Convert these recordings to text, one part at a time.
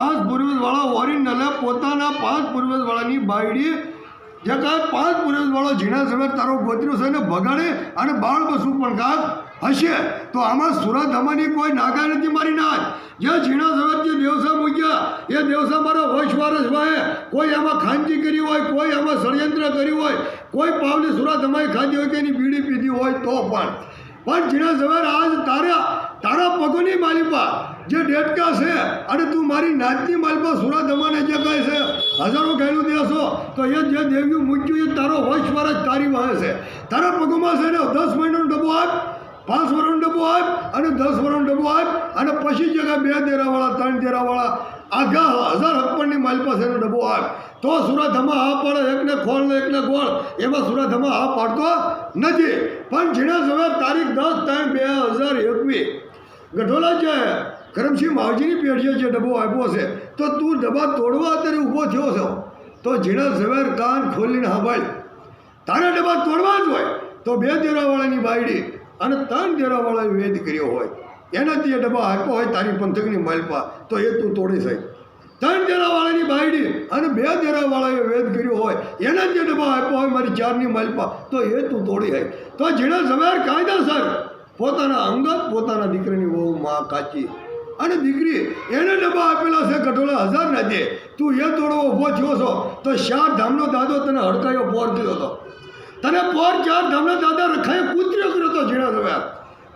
પાંચ પૂર્વજવાળા ઓરિજિનલે પોતાના પાંચ પૂર્વજવાળાની બાયડી. જે કાંઈ પાંચ પૂર્વજવાળો ઝીણા સમય તારો ગોત્રીઓ છે ને ભગાડે અને બાળ પશુ પણ કાંક હશે. તો આમાં સુરત અમારી કોઈ નાગા નથી મારી નાખ જે ઝીણા સમય જે દેવસા મૂક્યા એ દેવસા મારા વંશ વારસ ભાઈ કોઈ આમાં ખાનગી કરી હોય, કોઈ આમાં ષડયંત્ર કર્યું હોય, કોઈ પાવલી સુરત અમારી ખાધી હોય કે એની બીડી પીધી હોય તો પણ. પણ ઝીણા સવાર આજ તારા તારા પગોની માલિપા. જે ડેટકા છે, અને તું મારી નાચની માલમાં સુરત અમાને જે કહે છે, હજારો ગાયલું દેશો, તો એ જે દેવ્યું મૂક્યું એ તારો વંશ જ તારી વહે છે. તારા પગમાં છે ને દસ મહિનાનો ડબ્બો આપ, પાંચ વર્ષનો ડબ્બો આપ, અને દસ વર્ષનો ડબ્બો આપ, અને પછી જગા બે દેરાવાળા, ત્રણ દેરાવાળા, આઘા હજાર હપ્પણની માલિપા છે એનો ડબ્બો આપ. તો સુરાધમા હા પાડે, એકને ખોળ ને એકને ગોળ. એમાં સુરાધમા હા પાડતો નથી. પણ જેના સમય તારીખ દસ ત્રણ બે હજાર એકવીસ ગઢોલા છે કરમસિંહ માવજીની પેઢીએ જે ડબ્બો આપ્યો છે, તો તું ડબ્બા તોડવા અત્યારે ઊભો થયો છો. તો ઝીણા ઝવેર કાન ખોલીને સાંભળ તારા ડબ્બા તોડવા જ હોય, તો બે દેરાવાળાની બાયડી અને ત્રણ દેરાવાળાએ વેદ કર્યો હોય. એનાથી એ ડબ્બા આપ્યો હોય તારી પંથકની માલપા, તો એ તું તોડી શકે. ત્રણ દેરાવાળાની બાયડી અને બે દેરાવાળાએ વેદ કર્યો હોય એના જે ડબ્બા આપ્યો હોય મારી ચારની માલપા, તો એ તું તોડી હોય તો ઝીણા ઝવેર કાયદાસર પોતાના અંગત પોતાના દીકરાની વહુ માં કાચી અને દીકરી એને ડબ્બા આપેલા છે કટોલા હજાર ના દે તું એ તોડવો ઊભો થયો છો, તો ચાર ધામનો દાદો તને હડકાયો, પોર કર્યો હતો. તને પોર ચાર ધામના દાદા રખાય પુત્ર્ય કર્યો હતો ઝીણા સવાર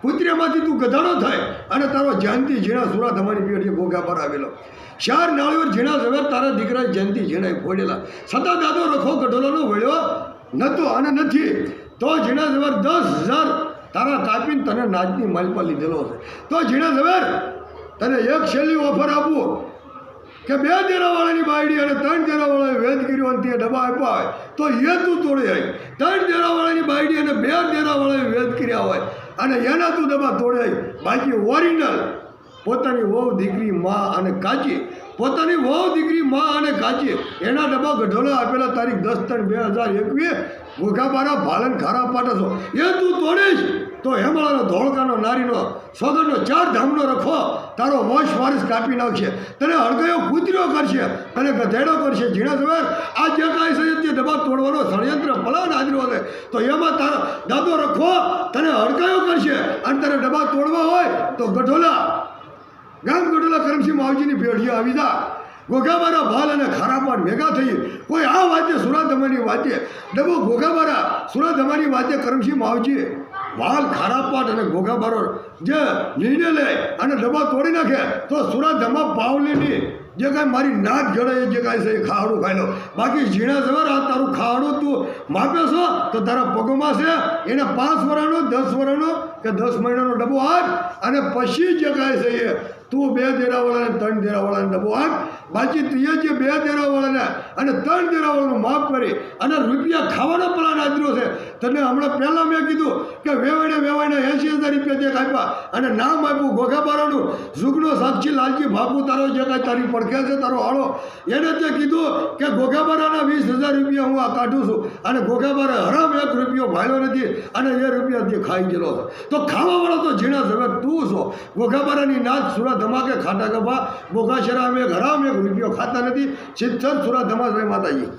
પુત્ર્યમાંથી તું ગધાડો થાય અને તારો જયંતિ ઝીણા સુરા તમારી પેઢી ભોગા પર આવેલો. ચાર નાળીઓ ઝીણા સવાર તારા દીકરા જયંતિ ઝીણાએ ફોડેલા. છતાં દાદો રખો ગઢોલાનો વળ્યો નહોતો અને નથી. તો ઝીણા સવાર દસ હજાર તારા તાપીને તને નાચની માલપા લીધેલો છે. તો ઝીણા સવાર તને એક છેલ્લી ઓફર આપું કે બે દેરાવાળાની બાયડી અને ત્રણ દેરાવાળાએ વેદ કર્યો અને તે ડબ્બા આપ્યા હોય, તો એ તું તોડી આવી ત્રણ દેરાવાળાની બાયડી અને બે દેરાવાળાએ વેદ કર્યા હોય, અને એના તું ડબ્બા તોડે આવી બાકી ઓરિજિનલ પોતાની વહુ, દીકરી, મા અને કાચી પોતાની વહુ દીકરી મા અને કાચી એના ડબ્બા ગઢોલા આપેલા તારીખ દસ ત્રણ બે હજાર એકવીસ ઘોઘાબારા ભાલન ખારા પાટસો એ તું તોડીશ તો હેમાળાનો ધોળકાનો નારીનો સોગરનો ચાર ધામનો રખો તારો વંશ વારસ કાપી નાખશે. તને હળગયો કૂતરીઓ કરશે. તને ગધેડો કરશે. ઝીણા સવાર આ જે કાંઈ છે તે ડબ્બા તોડવાનો ષડયંત્ર ભલાન હાજરો છે. તો એમાં તારો દાદો રખો તને હડકાયો કરશે. અને તને ડબ્બા તોડવા હોય તો ગઢોલા ગામ ગઢોલા કરમસિંહ માવજીની પેઢીઓ આવી જા. ગોગાબારા ભાલ અને ખારાપાટ ભેગા થઈ. કોઈ આ વાતે અમારી વાતે ડબો ગોગાબારા અમારી વાતે કરમસિંહ માવજીએ. વાલ ખારાપાટ અને ગોગાબારો જે નિર્ણય લે અને ડબ્બા તોડી નાખે, તો સુરાધમા પાવલીની જે કાંઈ મારી નાક જડે જે કાંઈ છે એ ખાડું ખાઈ લો બાકી ઝીણા સવાર આ તારું ખાડું તું માપે છો તો તારા પગોમાં છે. એને પાંચ વર્ષનો દસ વર્ષનો કે દસ મહિનાનો ડબ્બો આપ અને પછી જે કાંઈ છે એ તું બે દેરાવાળાને ત્રણ દેરાવાળાને ડબ્બો આપ બાકી તું જે બે દેરાવાળાને અને ત્રણ દેરાવાળાનું માફ કરી અને રૂપિયા ખાવાનો પ્લાન આદર્યો છે. તને હમણાં પહેલાં મેં કીધું કે વેવાણે વેવાણે એંસી હજાર રૂપિયા જે આપ્યા અને નામ આપ્યું ગોગાબારાનું જુગનો સાક્ષી લાલજી બાપુ, તારો જે કાંઈ તારી પડખે છે, તારો હાળો. એને તે કીધું કે ગોગાબારાના વીસ હજાર રૂપિયા હું આ કાઢું છું અને ગોગાબારે હરામ એક રૂપિયો ભાળ્યો નથી અને એ રૂપિયા તે ખાઈ ગયેલો છે. તો ખાવાવાળો તો ઝીણા હવે તું છો. ગોગાબારાની નાચ સુરા ધમાકે ખાટા ગભા. બોગાશરા અમે હરામ એક રૂપિયો ખાતા નથી. સિદ્ધર સુરા ધમાશ્રય માતાજી.